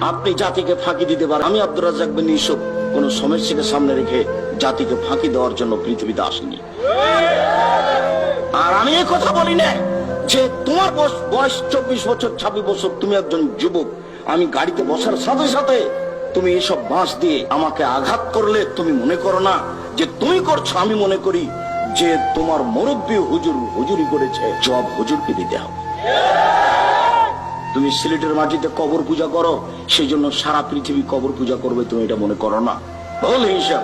আপনি জাতিকে ফাঁকি দিতে পারেন। আমি আব্দুর রাজাক বিন ইউসুফ কোন সমস্যাকে সামনে রেখে জাতিকে ফাঁকি দেওয়ার জন্য পৃথিবীতে আসেনি। আর আমি এ কথা বলি না যে তোমার বয়স- বয়স চব্বিশ বছর, ছাব্বিশ বছর, তুমি একজন যুবক। আমি গাড়িতে বসার সাথে সাথে তুমি এসব বাঁশ দিয়ে আমাকে আঘাত করলে তুমি মনে করো না যে তুমি করছ, আমি মনে করি যে তোমার মুরব্বী হুজুর হুজুরি করেছে। জব হুজুরকে দিতে হবে। তুমি সিলেটের মাটিতে কবর পূজা করো সেই জন্য সারা পৃথিবী কবর পূজা করবে, তুমি এটা মনে করো না। বল হিসাব।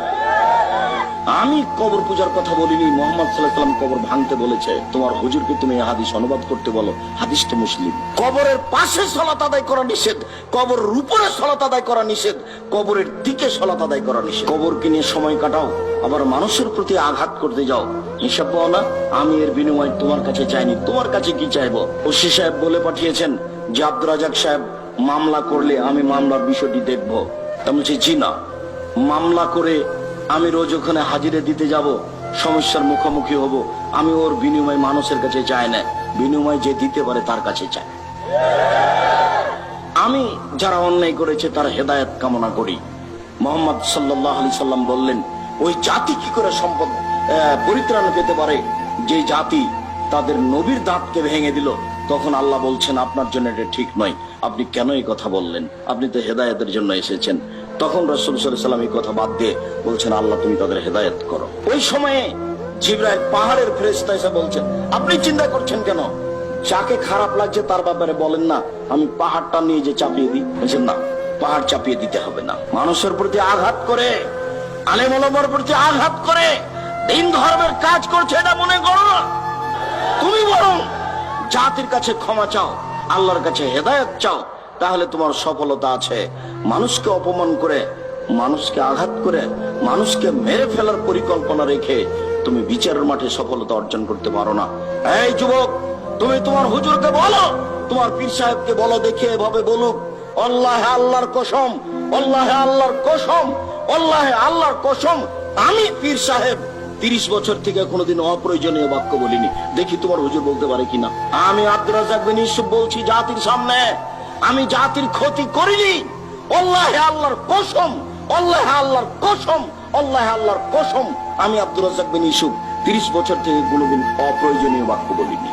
আমি কবর পূজার কথা বলিনি, মোহাম্মদ সাল্লাম কবর ভাঙতে বলেছে। তোমার হুজুরকে তুমি হাদিস অনুবাদ করতে বলো। হাদিস তো মুসলিম। কবরের পাশে সলাত আদায় করা নিষেধ, কবরের উপরে সলাত আদায় করা নিষেধ, কবরের দিকে সলাত আদায় করা নিষেধ। কবরকে নিয়ে সময় কাটাও, আবার মানুষের প্রতি আঘাত করতে যাও। হিসাব পাও না, আমি এর বিনিময়ে তোমার কাছে চাইনি, তোমার কাছে কি চাইব? ওসি সাহেব বলে পাঠিয়েছেন যে রাজাক সাহেব, মামলা করলে আমি মামলার বিষয়টি দেখব। আমি বলছি, জি না। মামলা করে আমি রোজ ওখানে হাজিরে দিতে যাব, সমস্যার মুখোমুখি হব। আমি ওর বিনিময় মানুষের কাছে চাই না, বিনিময় যে দিতে পারে তার কাছে চাই। আমি যারা অন্যায় করেছে, তার হেদায়ত কামনা করি। মোহাম্মদ সাল্লাহ আলি সাল্লাম বললেন, ওই জাতি কি করে সম্পদ পরিত্রাণ পেতে পারে? যে জাতি তাদের নবীর দাঁতকে ভেঙে দিল তখন আল্লাহ বলছেন, আপনার জন্য এটা ঠিক নয়। আপনি কেন এই কথা বললেন? আপনি তো হেদায়েতের জন্য এসেছেন। তখন রসুল সাল্লাম এই কথা বাদ দিয়ে বলছেন, আল্লাহ, তুমি তাদের হেদায়েত করো। ওই সময়ে জিব্রাইল পাহাড়ের ফেরেস্তা এসে বলছেন, আপনি চিন্তা করছেন কেন? যাকে খারাপ লাগছে তার ব্যাপারে বলেন না। আমি পাহাড়টা নিয়ে যে চাপিয়ে দিই। বলছেন, না, পাহাড় চাপিয়ে দিতে হবে না। মানুষের প্রতি আঘাত করে আলেমলমার প্রতি আঘাত করে, দিন ধর্মের কাজ করছে এটা মনে করো। তুমি বরং জাতির কাছে ক্ষমা চাও, আল্লাহর কাছে হেদায়ত চাও, তাহলে তোমার সফলতা আছে। মানুষকে অপমান করে, মানুষকে আঘাত করে, মানুষকে মেরে ফেলার পরিকল্পনা রেখে তুমি বিচারের মাঠে সফলতা অর্জন করতে পারো না। এই যুবক, তুমি তোমার হুজুরকে বলো, তোমার পীর সাহেবকে বলো, দেখে এভাবে বলুক, আল্লাহ আল্লাহর কসম, আল্লাহ আল্লাহর কসম, আল্লাহ আল্লাহর কসম, আমি পীর সাহেব তিরিশ বছর থেকে কোনোদিন অপ্রয়োজনীয় বাক্য বলিনি। দেখি তোমার হুজুর বলতে পারে কিনা। আমি আব্দুর রাজাক বিন ইউসুফ বলছি, জাতির সামনে আমি জাতির ক্ষতি করিনি। আল্লাহ আল্লাহর কসম আল্লাহ আল্লাহর কসম আল্লাহ আল্লাহর কসম, আমি আব্দুর রাজাক বিন ইউসুফ তিরিশ বছর থেকে কোনোদিন অপ্রয়োজনীয় বাক্য বলিনি।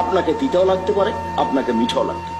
আপনাকে তিতাও লাগতে পারে, আপনাকে মিঠাও লাগতে পারে।